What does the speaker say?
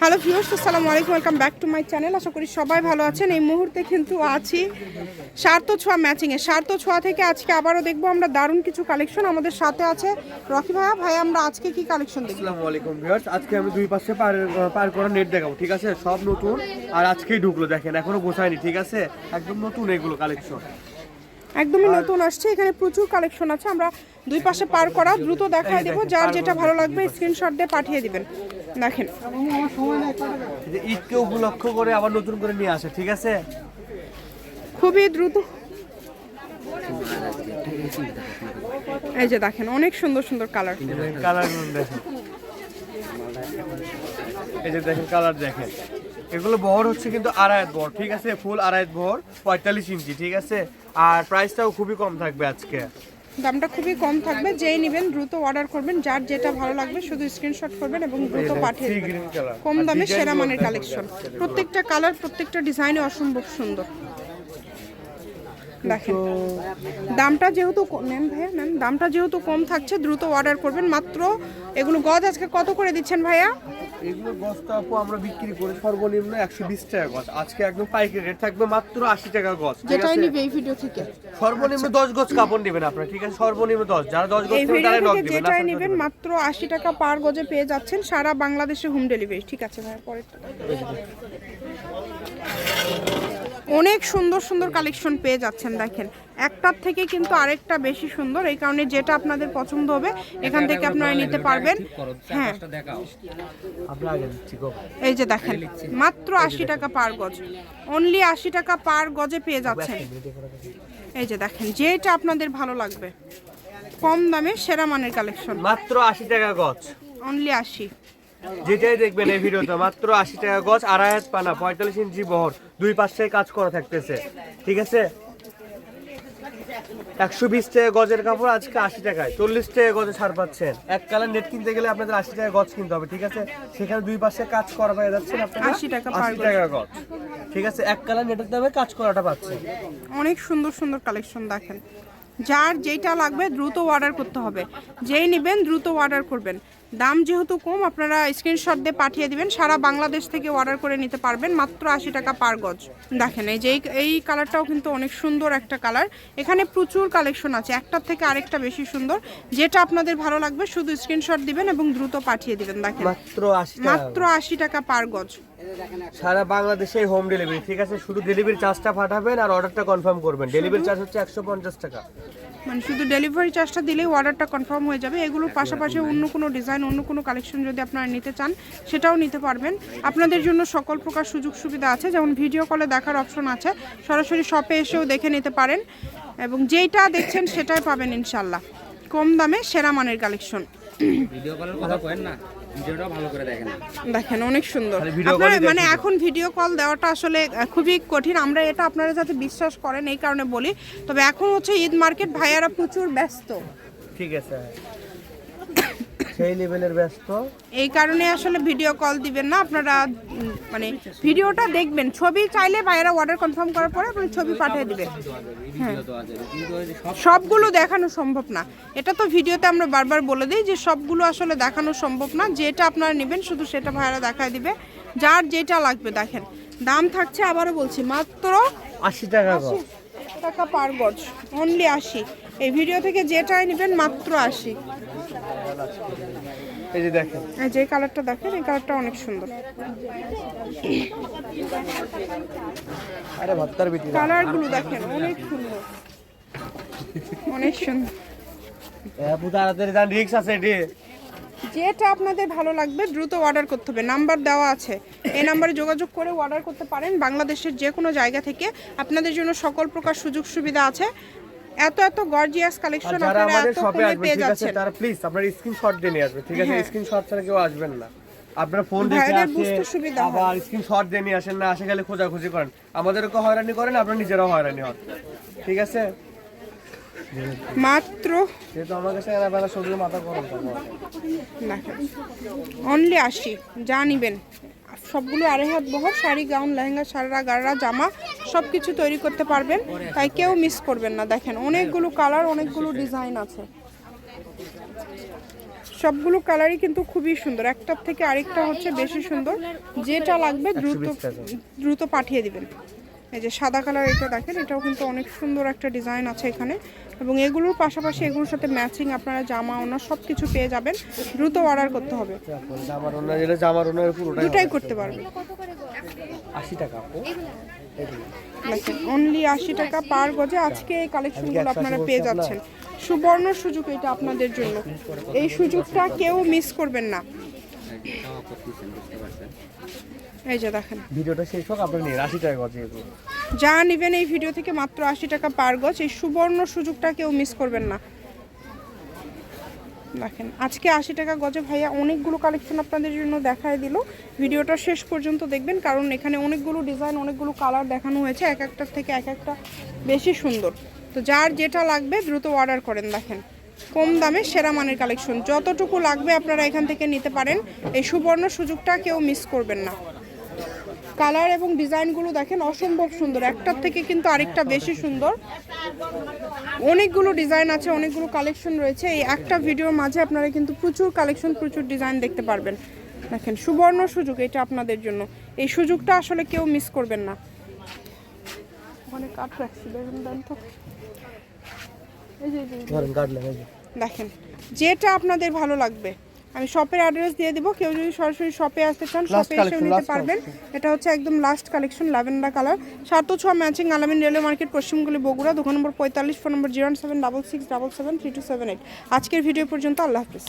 Hello viewers, আসসালামু আলাইকুম, welcome back to my channel. আশা করি সবাই ভালো আছেন। এই মুহূর্তে কিন্তু আছি সার্থ ছোঁয়া ম্যাচিংয়ে সার্থ ছোঁয়া থেকে আজকে আবারও দেখব আমরা দারুণ কিছু কালেকশন আমাদের সাথে আছে। রকি ভাইয়া ভাই আমরা আজকে কি কালেকশন দেখব? আসসালামু আলাইকুম ভিউয়ার্স, আজকে আমি দুই পাশে পার পার করা নেট দেখাবো, ঠিক আছে? সব নতুন, আর আজকেই ঢুকলো, দেখেন, এখনও গোছায়নি, ঠিক আছে? একদম নতুন এগুলো কালেকশন একদমই নতুন আসছে এখানে প্রচুর কালেকশন আছে। আমরা দুই পাশে পার করা দ্রুত দেখায় দেবো যার যেটা ভালো লাগবে স্ক্রিনশট দিয়ে পাঠিয়ে দিবেন। দেখেন। ঈদকে উপলক্ষ করে আবার নতুন করে নিয়ে আসে ঠিক আছে? খুবই দ্রুত। এই যে দেখেন অনেক সুন্দর সুন্দর কালার কালার দেখেন এই যে দেখেন কালার দেখেন। এগুলো বহর হচ্ছে কিন্তু আড়াইত বহর ঠিক আছে? ফুল আড়াইত বহর পঁয়তাল্লিশ ইঞ্চি ঠিক আছে? আর প্রাইসটাও খুবই কম থাকবে আজকে। দামটা খুবই কম থাকবে যেই নেবেন দ্রুত অর্ডার করবেন যার যেটা ভালো লাগবে শুধু স্ক্রিনশট করবেন এবং দ্রুত পাঠিয়ে দেবেন। কম দামে সেরা মানের কালেকশন প্রত্যেকটা কালার প্রত্যেকটা ডিজাইনে অসম্ভব সুন্দর। দেখেন। দামটা যেহেতু নেন ভাইয়া নেন। দামটা যেহেতু কম থাকছে দ্রুত অর্ডার করবেন। মাত্র এগুলো গজ আজকে কত করে দিচ্ছেন ভাইয়া? এগুলো বস্তা আপু আমরা বিক্রি করি সর্বনিম্ন একশো বিশ টাকা গছ আজকে একদম পাইকারি রেট থাকবে মাত্র আশি টাকা গছ যেটাই নিবে এই ভিডিও থেকে। সর্বনিম্ন দশ গজ কাপড় নেবেন আপনারা ঠিক আছে? সর্বনিম্ন দশ। যারা দশ এই নেবেন ভিডিও নক দিবেন। যেটাই নেবেন মাত্র আশি টাকা পার গজে পেয়ে যাচ্ছেন সারা বাংলাদেশে হোম ডেলিভারি ঠিক আছে ভাইয়া পরেরটা। অনেক সুন্দর সুন্দর কালেকশন পেয়ে যাচ্ছেন দেখেন। একটার থেকে কিন্তু আরেকটা বেশি সুন্দর এই কারণে যেটা আপনাদের পছন্দ হবে এখান থেকে আপনারা নিতে পারবেন। হ্যাঁ। এই যে দেখেন মাত্র আশি টাকা পার গজ। অনলি আশি টাকা পার গজে পেয়ে যাচ্ছেন। এই যে দেখেন যেটা আপনাদের ভালো লাগবে। কম দামে সেরা মানের কালেকশন। মাত্র আশি টাকা গজ। অনলি আশি। যেটাই দেখবেন এই ভিডিওতে মাত্র আশি টাকা গজ আড়াই হাত পানা পঁয়তাল্লিশ ইঞ্চি বহর দুই পাশে কাজ করা থাকতেছে। ঠিক আছে? একশো বিশ টাকা গজের কাপড় আজকে আশি টাকায়। চল্লিশ টাকা গজে ছাড় পাচ্ছেন। এক কালার নেট কিনতে গেলে আপনাদের আশি টাকা গজ কিনতে হবে ঠিক আছে? সেখানে দুই পাশে কাজ করা পেয়ে যাচ্ছেন আপনারা 80 টাকা আশি টাকা গজ। ঠিক আছে? এক কালার নেটের দামে কাজ করাটা পাচ্ছেন। অনেক সুন্দর সুন্দর কালেকশন দেখেন। যার যেটা লাগবে দ্রুত অর্ডার করতে হবে। যেই নেবেন দ্রুত অর্ডার করবেন। দাম যেহেতু কম আপনারা স্ক্রিনশট দিয়ে পাঠিয়ে দিবেন। সারা বাংলাদেশ থেকে অর্ডার করে নিতে পারবেন মাত্র আশি টাকা পার গজ। দেখেন এই যে এই- কালারটাও কিন্তু অনেক সুন্দর একটা কালার এখানে প্রচুর কালেকশন আছে। একটার থেকে আরেকটা বেশি সুন্দর। যেটা আপনাদের ভালো লাগবে শুধু স্ক্রিনশট দিবেন এবং দ্রুত পাঠিয়ে দিবেন। দেখেন মাত্র আশি টাকা। পার গজ। সারা বাংলাদেশে হোম ডেলিভারি ঠিক আছে? শুধু ডেলিভারি চার্জটা পাঠাবেন আর অর্ডারটা কনফার্ম করবেন। ডেলিভারি চার্জ হচ্ছে একশো পঞ্চাশ টাকা। মানে শুধু ডেলিভারি চার্জটা দিলেই অর্ডারটা কনফার্ম হয়ে যাবে। এগুলোর পাশাপাশি অন্য কোনো ডিজাইন অন্য কোনো কালেকশন যদি আপনারা নিতে চান সেটাও নিতে পারবেন। আপনাদের জন্য সকল প্রকার সুযোগ সুবিধা আছে। যেমন ভিডিও কলে দেখার অপশন আছে। সরাসরি শপে এসেও দেখে নিতে পারেন। এবং যেইটা দেখছেন সেটাই পাবেন ইনশাল্লাহ কম দামে সেরা মানের কালেকশন ভিডিও কলের কথা না। ভিডিওটা ভালো করে দেখেন। দেখেন অনেক সুন্দর। আপনারা মানে এখন ভিডিও কল দেওয়াটা আসলে খুবই কঠিন। আমরা এটা আপনারা যাতে বিশ্বাস করেন এই কারণে বলি। তবে এখন হচ্ছে ঈদ মার্কেট ভাইয়ারা প্রচুর ব্যস্ত। ঠিক আছে। সেই লেভেলের ব্যস্ত। এই কারণে আসলে ভিডিও কল দিবেন না আপনারা মানে ভিডিওটা দেখবেন। ছবি চাইলে ভাইয়েরা অর্ডার কনফার্ম করার পরে আপনি ছবি পাঠিয়ে দিবেন। ভিডিও তো আছে কিন্তু ওই যে সব সবগুলো দেখানো সম্ভব না। এটা তো ভিডিওতে আমরা বারবার বলে দিই যে সবগুলো আসলে দেখানো সম্ভব না। যেটা আপনারা নেবেন শুধু সেটা ভাইয়েরা দেখায় দিবে। যার যেটা লাগবে দেখেন। দাম থাকছে আবারও বলছি মাত্র আশি টাকা টাকা পার গজ। অনলি আশি। এই ভিডিও থেকে যেটাই নেবেন মাত্র আশি। এই যে দেখেন। এই যে কালারটা দেখেন এই কালারটা অনেক সুন্দর। আরে ভাত্তার বিটি কালারগুলো দেখেন অনেক সুন্দর। অনেক সুন্দর। তাড়াতাড়ি যান রিক্স আছে এটি। যেটা আপনাদের ভালো লাগবে দ্রুত অর্ডার করতে হবে। নাম্বার দেওয়া আছে। এই নাম্বারে যোগাযোগ করে অর্ডার করতে পারেন। বাংলাদেশের যে কোনো জায়গা থেকে আপনাদের জন্য সকল প্রকার সুযোগ সুবিধা আছে। এত এত গর্জিয়াস কালেকশন আপনারা আমাদের শপে কমে আসবে পেয়ে ঠিক আছে তারা প্লিজ আপনার স্ক্রিনশট দিয়ে নিয়ে আসবে ঠিক আছে? হ্যাঁ। স্ক্রিনশট ছাড়া কেউ আসবেন না। আপনার ফোন দেখে আসে হয়। আবার স্ক্রিনশট দিয়ে নিয়ে আসেন না আসে গেলে খোঁজাখুঁজি করেন। আমাদেরকে হয়রানি করেন আপনার নিজেরাও হয়রানি হন ঠিক আছে? মাত্র অনলি আশি যা নিবেন। সবগুলো আড়াই হাত বহর শাড়ি গাউন লেহেঙ্গা সারা গাড়া জামা সব কিছু তৈরি করতে পারবেন। তাই কেউ মিস করবেন না। দেখেন অনেকগুলো কালার অনেকগুলো ডিজাইন আছে। সবগুলো কালারই কিন্তু খুবই সুন্দর। একটার থেকে আরেকটা হচ্ছে বেশি সুন্দর। যেটা লাগবে দ্রুত দ্রুত পাঠিয়ে দিবেন। এই যে সাদা কালার এটা দেখেন এটাও কিন্তু অনেক সুন্দর একটা ডিজাইন আছে এখানে। এবং এগুলোর পাশাপাশি এগুলোর সাথে ম্যাচিং আপনারা জামা ওনা সব কিছু পেয়ে যাবেন। দ্রুত অর্ডার করতে হবে। জামার ওনার দুটাই করতে পারবে আশি টাকা অনলি আশি টাকা পার গজে। আজকে এই কালেকশনগুলো আপনারা পেয়ে যাচ্ছেন। সুবর্ণ সুযোগ এটা আপনাদের জন্য। এই সুযোগটা কেউ মিস করবেন না। এই যে দেখেন। ভিডিওটা শেষ হোক আপনার নিয়ে আশি টাকা গজে এগুলো যা নেবেন এই ভিডিও থেকে মাত্র আশি টাকা পার গজ। এই সুবর্ণ সুযোগটা কেউ মিস করবেন না। দেখেন আজকে আশি টাকা গজে ভাইয়া অনেকগুলো কালেকশন আপনাদের জন্য দেখায় দিল। ভিডিওটা শেষ পর্যন্ত দেখবেন কারণ এখানে অনেকগুলো ডিজাইন অনেকগুলো কালার দেখানো হয়েছে এক একটার থেকে এক একটা বেশি সুন্দর। তো যার যেটা লাগবে দ্রুত অর্ডার করেন দেখেন। কম দামে সেরা মানের কালেকশন। যতটুকু লাগবে আপনারা এখান থেকে নিতে পারেন। এই সুবর্ণ সুযোগটা কেউ মিস করবেন না। কালার এবং ডিজাইনগুলো দেখেন অসম্ভব সুন্দর। একটার থেকে কিন্তু আরেকটা বেশি সুন্দর। অনেকগুলো ডিজাইন আছে, অনেকগুলো কালেকশন রয়েছে। এই একটা ভিডিওর মাঝে আপনারা কিন্তু প্রচুর কালেকশন, প্রচুর ডিজাইন দেখতে পারবেন। দেখেন, সুবর্ণ সুযোগ এটা আপনাদের জন্য। এই সুযোগটা আসলে কেউ মিস করবেন না। ওখানে কাট রাখছি দেখেন তো এই যে, এই যে, এই যে। ধরেন এই যে দেখেন যেটা আপনাদের ভালো লাগবে আমি শপের অ্যাড্রেস দিয়ে দিব। কেউ যদি সরাসরি শপে আসতে চান শপে এসেও নিতে পারবেন। এটা হচ্ছে একদম লাস্ট কালেকশন ল্যাভেন্ডার কালার সাত ছ ম্যাচিং আলামিন রেলওয়ে মার্কেট পশ্চিমগুলি বগুড়া দোকান নম্বর পঁয়তাল্লিশ phone number zero seven double six double seven three two seven eight আজকের ভিডিও পর্যন্ত আল্লাহ হাফিজ।